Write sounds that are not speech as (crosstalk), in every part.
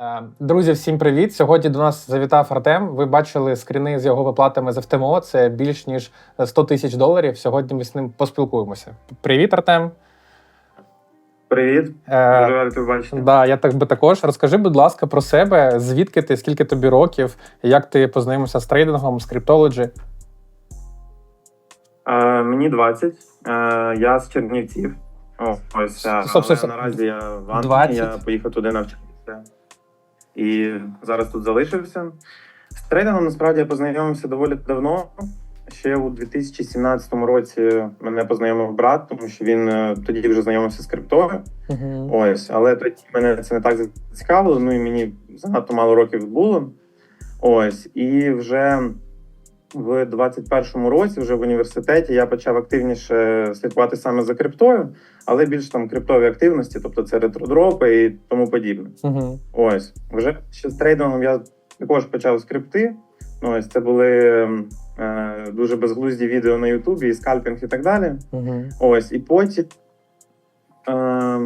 Е, Друзі, всім привіт! Сьогодні до нас завітав Артем. Ви бачили скріни з його виплатами з ФТМО. Це більш ніж 100 тисяч доларів. Сьогодні ми з ним поспілкуємося. Привіт, Артем. Привіт, дуже Е, радий тебе бачити. да, я так би також. Розкажи, будь ласка, про себе. Звідки ти, скільки тобі років, як ти познайомився з трейдингом, з криптологі? Е, мені 20, е, я з Чернівців. О, ось е, Стоп, стоп, але стоп. наразі я в Англії, 20? я поїхав туди навчатися. І зараз тут залишився. З трейдингом насправді я познайомився доволі давно. Ще у 2017 році мене познайомив брат, тому що він е, тоді вже знайомився з криптою. Угу. Ось, але тоді мене це не так зацікавило. Ну і мені занадто мало років було. Ось, і вже в 21-му році, вже в університеті, я почав активніше слідкувати саме за криптою, але більш там криптові активності, тобто це ретродропи і тому подібне. Угу. Ось вже ще з трейдингом я також почав з крипти. Ну, ось це були е, дуже безглузді відео на Ютубі, і скальпінг і так далі. Угу. Ось, і потім е,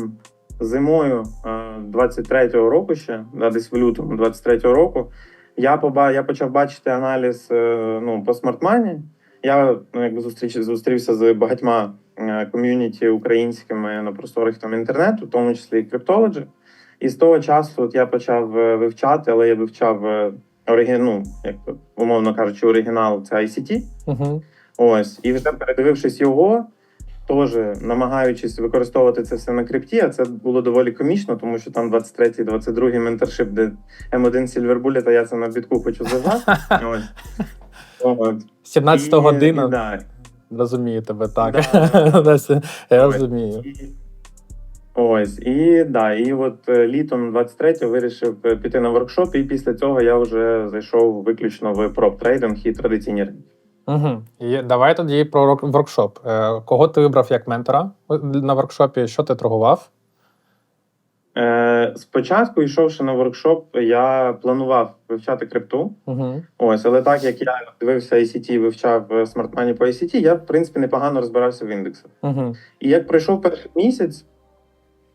зимою е, 23-го року ще, да, десь в лютому 23-го року, я, поба, я почав бачити аналіз е, ну, по смартмані. Я ну, якби зустріч, зустрівся з багатьма е, ком'юніті українськими на просторах там інтернету, в тому числі і криптологи. І з того часу от я почав е, вивчати, але я вивчав е, оригін, ну, як умовно кажучи, оригінал це ICT. Угу. Ось, і вже передивившись його, теж намагаючись використовувати це все на крипті, а це було доволі комічно, тому що там 23-й, 22-й менторшип, де М1 Silver Bullet, а я це на бітку хочу зажати. (laughs) Ось. 17 година. да, Розумію тебе, так. Да, (laughs) Я розумію. Ось, і да, і от е, літом 23-го вирішив е, піти на воркшоп, і після цього я вже зайшов виключно в проп-трейдинг і традиційні ринки. Угу. І давай тоді про воркшоп. Е, Кого ти вибрав як ментора на воркшопі? Що ти торгував? Е, спочатку, йшовши на воркшоп, я планував вивчати крипту. Угу. Ось, але так як я дивився ICT, вивчав е, смартмані по ICT, я в принципі непогано розбирався в індексах. Угу. І як пройшов перший місяць,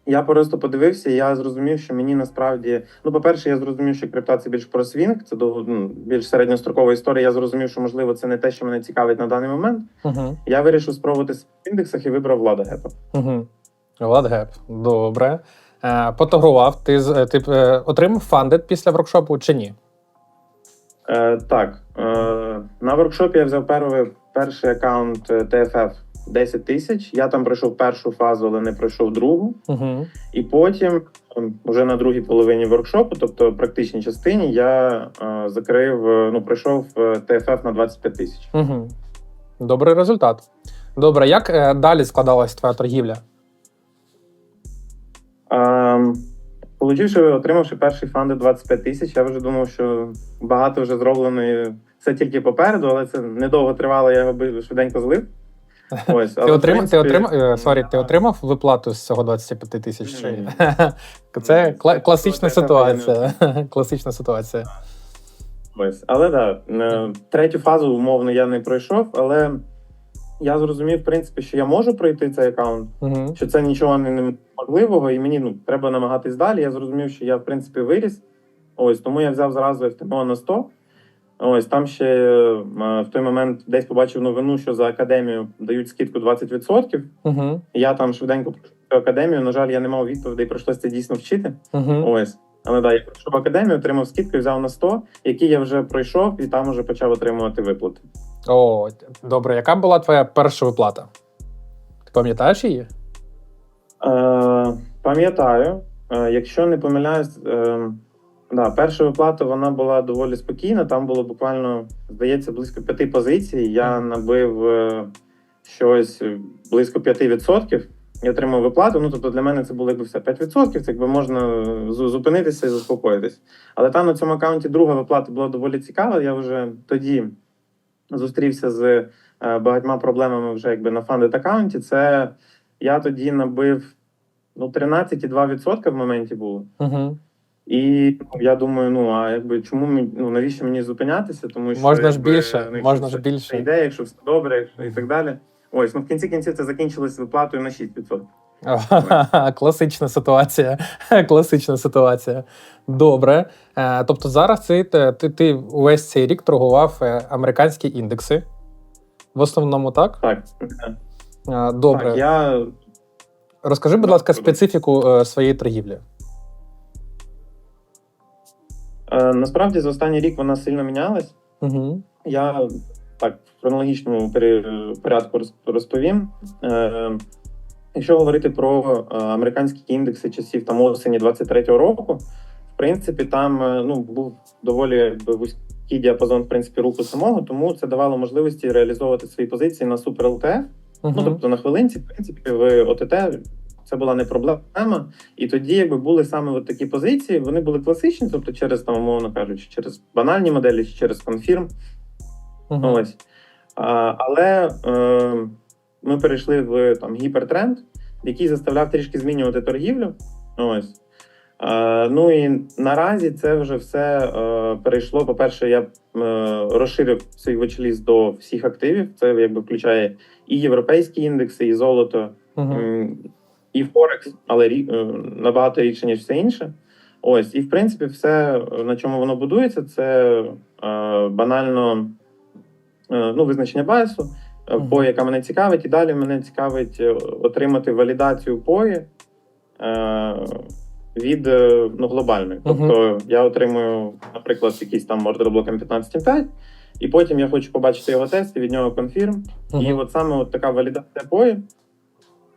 я просто подивився, і я зрозумів, що мені насправді, ну, по-перше, я зрозумів, що крипта це більш про свінг, це до ну, більш середньострокова історія. Я зрозумів, що можливо це не те, що мене цікавить на даний момент. Угу. Я вирішив спробувати в індексах і вибрав влада гепа. Угу. Владгеп. Добре. Е, Поторгував. Ти, ти е, отримав фандед після воркшопу чи ні? Е, так, е, на воркшопі я взяв перший, перший аккаунт е, TFF 10 тисяч. Я там пройшов першу фазу, але не пройшов другу. Угу. І потім, вже на другій половині воркшопу, тобто практичній частині, я е, закрив, е, ну пройшов е, TFF на 25 тисяч. Угу. Добрий результат. Добре, як е, далі складалась твоя торгівля? Ем, Получивши, отримавши перший фанди 25 тисяч, я вже думав, що багато вже зроблено. і Це тільки попереду, але це недовго тривало, я його швиденько злив. Ось, Ти отримав, ти отримав, сорі, ти е, отримав виплату з цього 25 тисяч? ні? (laughs) Це кла- класична ситуація. (laughs) Класична ситуація. Ось, але да, е, третю фазу умовно я не пройшов, але я зрозумів, в принципі, що я можу пройти цей аккаунт, Угу. що це нічого не- неможливого, і мені ну, треба намагатись далі. Я зрозумів, що я, в принципі, виріс. Ось, тому я взяв зразу FTMO на 100. Ось там ще е, в той момент десь побачив новину, що за академію дають скидку 20%. Угу. Я там швиденько пройшов академію. На жаль, я не мав відповідей, прийшлося це дійсно вчити. Угу. Ось. Але да, я пройшов академію, отримав скидку, взяв на 100, які я вже пройшов, і там вже почав отримувати виплати. О, добре. Яка була твоя перша виплата? Ти пам'ятаєш її? Е, пам'ятаю, е, якщо не помиляюсь, е, да, перша виплата вона була доволі спокійна. Там було буквально, здається, близько п'яти позицій. Я набив е, щось близько 5%. І отримав виплату. Ну тобто для мене це було якби все 5%, це якби можна зупинитися і заспокоїтись. Але там на цьому аккаунті друга виплата була доволі цікава. Я вже тоді зустрівся з е, багатьма проблемами вже якби на фандед аккаунті. Це я тоді набив ну, 13,2% в моменті було. Угу. І я думаю, ну а якби чому мені- ну навіщо мені зупинятися? Тому що Можна ж якби, більше, ну, можна ж більше. йде, якщо все добре, якщо і так далі. Ось ну в кінці кінців це закінчилось виплатою на 6%. (laughs) Класична ситуація. (laughs) Класична ситуація. Добре. Е, Тобто зараз ти, ти, ти, увесь цей рік торгував е, американські індекси. В основному так? Так, Е, Добре. так я Розкажи, будь ласка, специфіку своєї торгівлі. Насправді за останній рік вона сильно мінялась. Угу. Я так в хронологічному порядку роз- розповім. Е, якщо говорити про е, американські індекси часів там осені 23-го року, в принципі, там е, ну був доволі вузький діапазон в принципі руху самого, тому це давало можливості реалізовувати свої позиції на супер ЛТФ. Ну тобто на хвилинці, в принципі, в ОТТ це була не проблема. І тоді, якби були саме от такі позиції, вони були класичні, тобто через там, умовно кажучи, через банальні моделі, чи через конфірм. Угу. Ось. А, але е, ми перейшли в там гіпертренд, який заставляв трішки змінювати торгівлю. Ось. Е, ну і наразі це вже все е, перейшло. По-перше, я е, розширив свій watchlist до всіх активів. Це якби включає і європейські індекси, і золото, Угу. м, і Форекс, але рі- е, набагато рідше, ніж все інше. Ось, і в принципі, все, на чому воно будується, це е, банально е, ну, визначення байсу, е. POE, яка мене цікавить, і далі мене цікавить е, отримати валідацію POE е, від ну, глобальної. Тобто я отримую, наприклад, якийсь там ордер блоком 15.5, і потім я хочу побачити його тест і від нього конфірм. І от саме от така валідація POE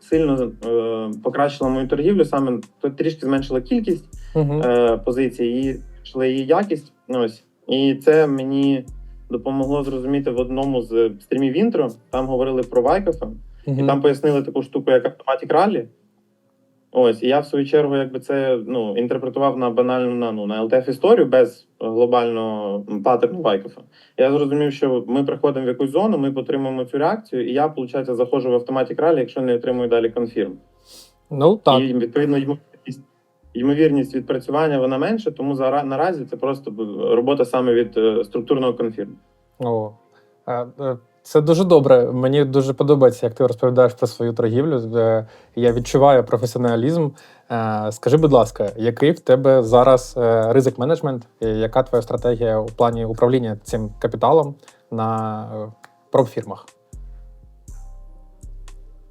сильно е, покращила мою торгівлю, саме то трішки зменшила кількість Угу. е, позицій і зменшила її якість. Ось. І це мені допомогло зрозуміти в одному з стрімів інтро. Там говорили про Вайкофа, і там пояснили таку штуку, як автоматік Rally. Ось, і я в свою чергу, якби це ну, інтерпретував на банальну на, ну, на LTF історію без глобального паттерну Вайкофа. Я зрозумів, що ми приходимо в якусь зону, ми отримуємо цю реакцію, і я, виходить, заходжу в Automatic Rally, якщо не отримую далі конфірм. Ну так. І відповідно ймовірність, ймовірність відпрацювання вона менше, тому зара- наразі це просто робота саме від е, структурного конфірму. О, е, це дуже добре. Мені дуже подобається, як ти розповідаєш про свою торгівлю. Я відчуваю професіоналізм. Е, Скажи, будь ласка, який в тебе зараз е, ризик менеджмент? Яка твоя стратегія у плані управління цим капіталом на е, пропфірмах?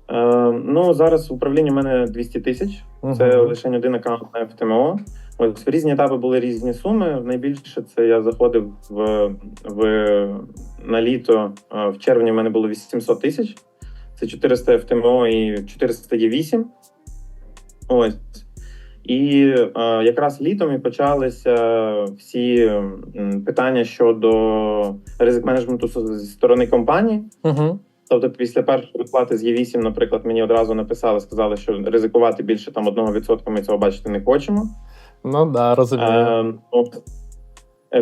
Е, ну зараз в управлінні мене 200 тисяч. Це лише один аккаунт на FTMO. Ось в різні етапи були різні суми. Найбільше це я заходив в, в на літо. е, В червні в мене було 800 тисяч. Це 400 FTMO і 400 є 8. Ось. І е, якраз літом і почалися всі питання щодо ризик менеджменту зі сторони компанії. Угу. Тобто, після першої виплати з Є8, наприклад, мені одразу написали, сказали, що ризикувати більше там 1% ми цього бачити не хочемо. Ну да, розумію. Е, от,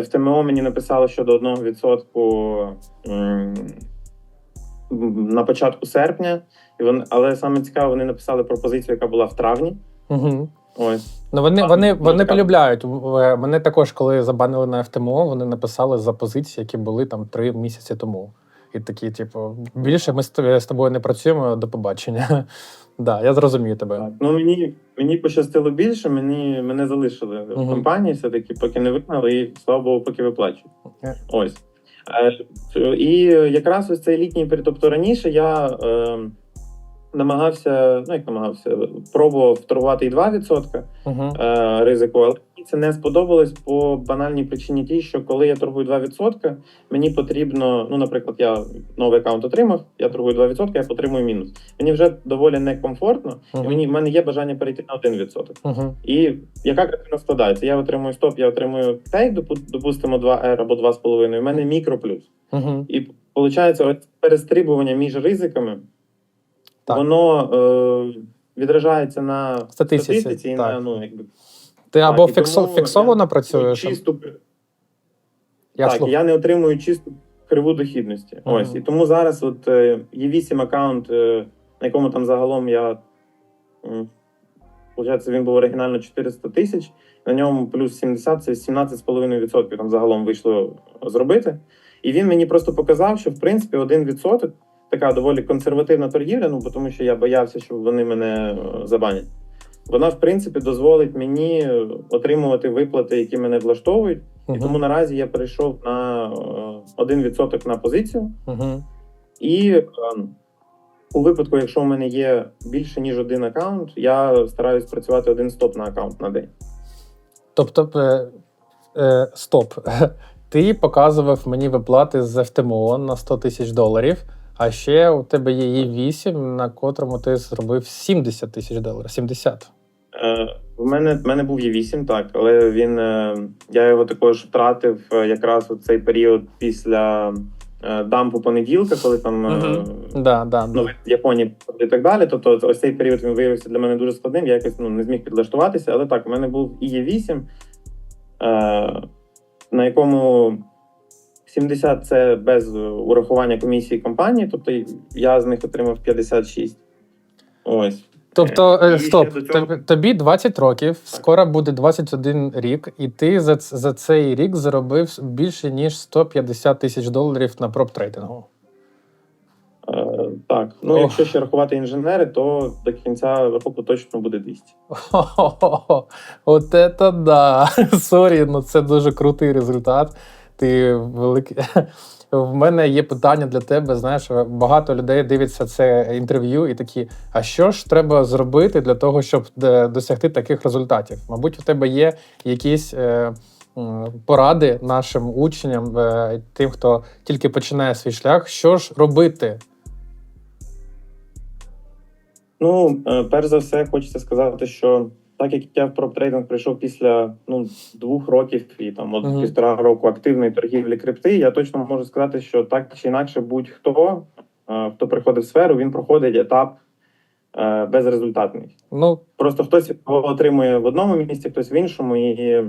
ФТМО мені написало щодо 1% м, на початку серпня, і вони, але саме цікаво, вони написали пропозицію, яка була в травні. Угу. Ось. Ну вони, Так, вони, ну, вони така. полюбляють. Мене також, коли забанили на ФТМО, вони написали за позиції, які були там три місяці тому. І такі, типу, більше ми з тобою не працюємо до побачення. Да, я зрозумію тебе. Так. Ну мені, мені пощастило більше, мені мене залишили в компанії, все-таки поки не вигнали, і слава Богу, поки виплачують. Е. Ось. Е, І якраз ось цей літній період, тобто раніше я е, намагався, ну як намагався, пробував торгувати і 2% Угу. е, ризику, але мені це не сподобалось по банальній причині тій, що коли я торгую 2%, мені потрібно, ну, наприклад, я новий аккаунт отримав, я торгую 2%, я отримую мінус. Мені вже доволі некомфортно, і мені в мене є бажання перейти на 1%. Угу. І яка картина складається? Я отримую стоп, я отримую тейк, допустимо, 2R або 2,5, у мене мікро плюс. Угу. І виходить, перестрибування між ризиками, Так. воно е, відражається на Статистиці, статистиці і так. на ну, якби Ти Так, або і фіксо, тому фіксовано я- працюєш. чисту Я так, слух- я не отримую чисту криву дохідності. Мгм. Ось і тому зараз, от е, є 8 аккаунт, е, на якому там загалом я. м, Получається, він був оригінально 400 тисяч, на ньому плюс 70 це 17,5% там загалом вийшло зробити. І він мені просто показав, що в принципі 1% така доволі консервативна торгівля, ну тому що я боявся, що вони мене е, забанять. Вона, в принципі, дозволить мені е, отримувати виплати, які мене влаштовують. І тому наразі я перейшов на е, 1% на позицію. Угу. І е, у випадку, якщо у мене є більше ніж один аккаунт, я стараюсь працювати один стоп на аккаунт на день. Тобто, е, е, стоп. (laughs) Ти показував мені виплати з FTMO на 100 тисяч доларів, а ще у тебе є і 8, на котрому ти зробив 70 тисяч доларів. 70. Е, в мене в мене був є 8, так, але він е, я його також втратив е, якраз у цей період після е, дампу понеділка, коли там е, Да, да, ну, да. в Японії і так далі. Тобто, ось цей період він виявився для мене дуже складним. Я якось ну, не зміг підлаштуватися. Але так, у мене був і є 8, е, на якому 70 це без урахування комісії компанії, тобто я з них отримав 56. Ось. Тобто, І е, ще стоп, до цього- тобі- тобі 20 років, скоро буде 21 рік, і ти за, ц- за цей рік заробив більше ніж 150 тисяч доларів на проп-трейдингу. Е, так, ну Ох. якщо ще рахувати інженери, то до кінця року точно буде 200. Хо-хо-хо. От це да. (laughs) Сорі, ну це дуже крутий результат. Ти великий. (laughs) В мене є питання для тебе. Знаєш, багато людей дивляться це інтерв'ю і такі: а що ж треба зробити для того, щоб е, досягти таких результатів? Мабуть, у тебе є якісь е, поради нашим учням, е, тим, хто тільки починає свій шлях, що ж робити? Ну, перш за все, хочеться сказати, що так як я в проп-трейдинг прийшов після ну, двох років і там от Мгм. півтора року активної торгівлі крипти, я точно можу сказати, що так чи інакше будь-хто, е, хто приходить в сферу, він проходить етап е, безрезультатний. Ну, Просто хтось його отримує в одному місці, хтось в іншому, і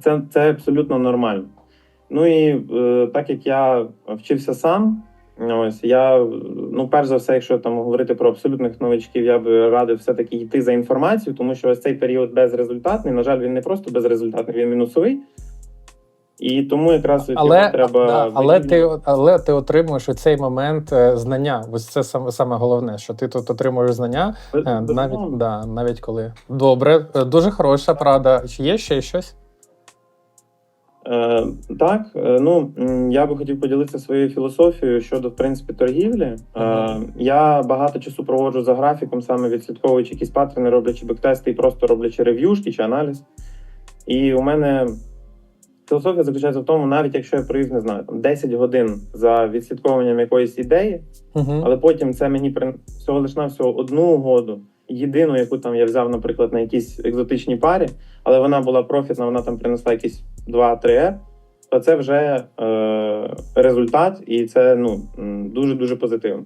це, це абсолютно нормально. Ну і е, так як я вчився сам, ось я, ну, перш за все, якщо там говорити про абсолютних новачків, я би радив все-таки йти за інформацією, тому що ось цей період безрезультатний. На жаль, він не просто безрезультатний, він мінусовий. І тому якраз але, треба. да, але, ти, але ти отримуєш у цей момент е, знання. Ось це саме, саме головне, що ти тут отримуєш знання, е, навіть, да, навіть коли. Добре, е, дуже хороша порада. Чи є ще щось? Е, так, е, ну я би хотів поділитися своєю філософією щодо в принципі торгівлі. Е, Ага. я багато часу проводжу за графіком, саме відслідковуючи якісь паттерни, роблячи бектести і просто роблячи рев'юшки чи аналіз. І у мене філософія заключається в тому, навіть якщо я провів, не знаю, там 10 годин за відслідковуванням якоїсь ідеї, Угу. але потім це мені принесло всього лиш навсього одну угоду, єдину, яку там я взяв, наприклад, на якійсь екзотичній парі, але вона була профітна, вона там принесла якісь 2-3 R, то це вже е, результат, і це ну дуже дуже позитивно.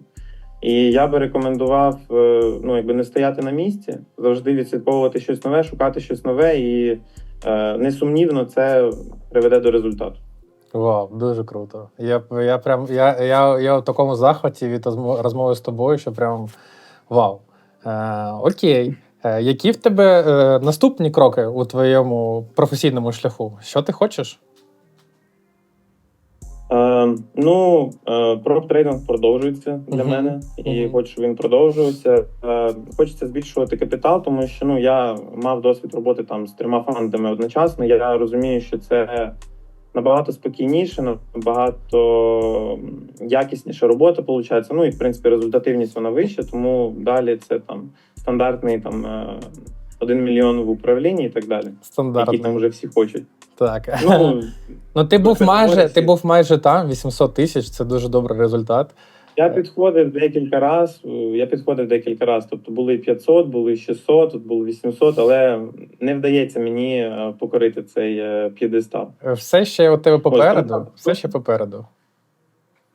І я би рекомендував е, ну, якби не стояти на місці, завжди відслідковувати щось нове, шукати щось нове, і е, несумнівно це приведе до результату. Вау, дуже круто. Я, я прям я, я, я в такому захваті від розмови з тобою, що прям вау. Е, окей. Е, які в тебе е, наступні кроки у твоєму професійному шляху? Що ти хочеш? Е, ну, е, проп-трейдинг продовжується для Мгм. мене, і Мгм. хочу, щоб він продовжувався. Е, хочеться збільшувати капітал, тому що ну я мав досвід роботи там з трьома фондами одночасно. Я розумію, що це набагато спокійніше, набагато якісніша робота виходить. Ну і в принципі результативність вона вища, тому далі це там стандартний там. е, Один мільйон в управлінні і так далі, які там вже всі хочуть. Так. Ну (laughs) Ну, ти був майже, ти був майже там, 800 тисяч, це дуже добрий результат. Я підходив декілька разів. Я підходив декілька разів. Тобто були 500, були 600, тут було 800, але не вдається мені е, покорити цей п'єдестал. Все ще у тебе попереду. там- Все ще попереду.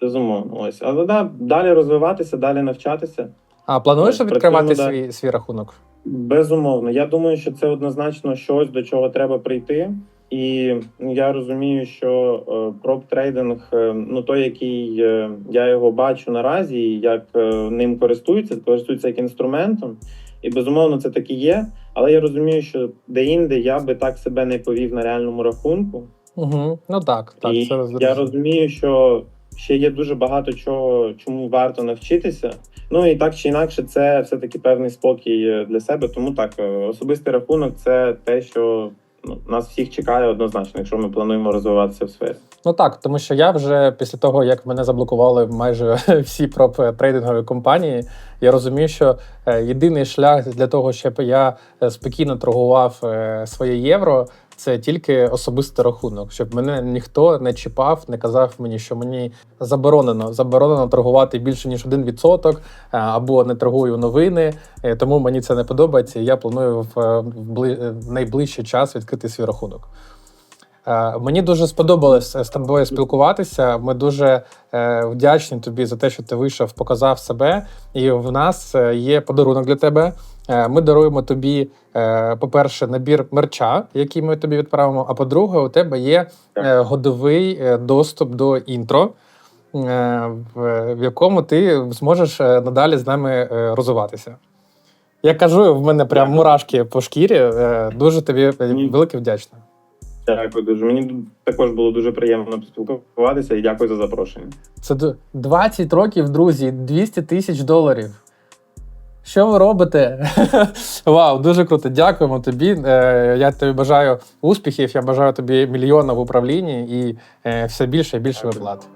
Безумовно, ось. Але да, далі розвиватися, далі навчатися. А плануєш Ось, відкривати да. свій, свій рахунок? Безумовно, я думаю, що це однозначно щось, до чого треба прийти. І я розумію, що е, проп-трейдинг, е, ну той, який е, я його бачу наразі, і як е, ним користуються, користуються як інструментом. І безумовно це так і є. Але я розумію, що де-інде я би так себе не повів на реальному рахунку. Угу. Ну так, так, і це я розумію, що ще є дуже багато чого, чому варто навчитися. Ну і так чи інакше, це все-таки певний спокій е, для себе. Тому так, е, особистий рахунок це те, що ну, нас всіх чекає однозначно, якщо ми плануємо розвиватися в сфері. Ну так, тому що я вже після того, як мене заблокували майже (laughs) всі проп трейдингові компанії, я розумію, що е, єдиний шлях для того, щоб я спокійно торгував своє євро, це тільки особистий рахунок, щоб мене ніхто не чіпав, не казав мені, що мені заборонено заборонено торгувати більше ніж 1% е, або не торгую новини. Е, Тому мені це не подобається. Я планую е, в найближчий час відкрити свій рахунок. Мені дуже сподобалось з тобою спілкуватися. Ми дуже вдячні тобі за те, що ти вийшов, показав себе. І в нас є подарунок для тебе. Е, Ми даруємо тобі, е, по-перше, набір мерча, який ми тобі відправимо. А по-друге, у тебе є е, годовий доступ до інтро, в, якому ти зможеш надалі з нами розвиватися. Я кажу, в мене прям мурашки по шкірі. Дуже тобі велике вдячна. Дякую дуже. Мені також було дуже приємно поспілкуватися і дякую за запрошення. Це д- 20 років, друзі, 200 тисяч доларів. Що ви робите? (laughs) Вау, дуже круто. Дякуємо тобі. Е, Я тобі бажаю успіхів. Я бажаю тобі мільйона в управлінні і е, все більше і більше виплат.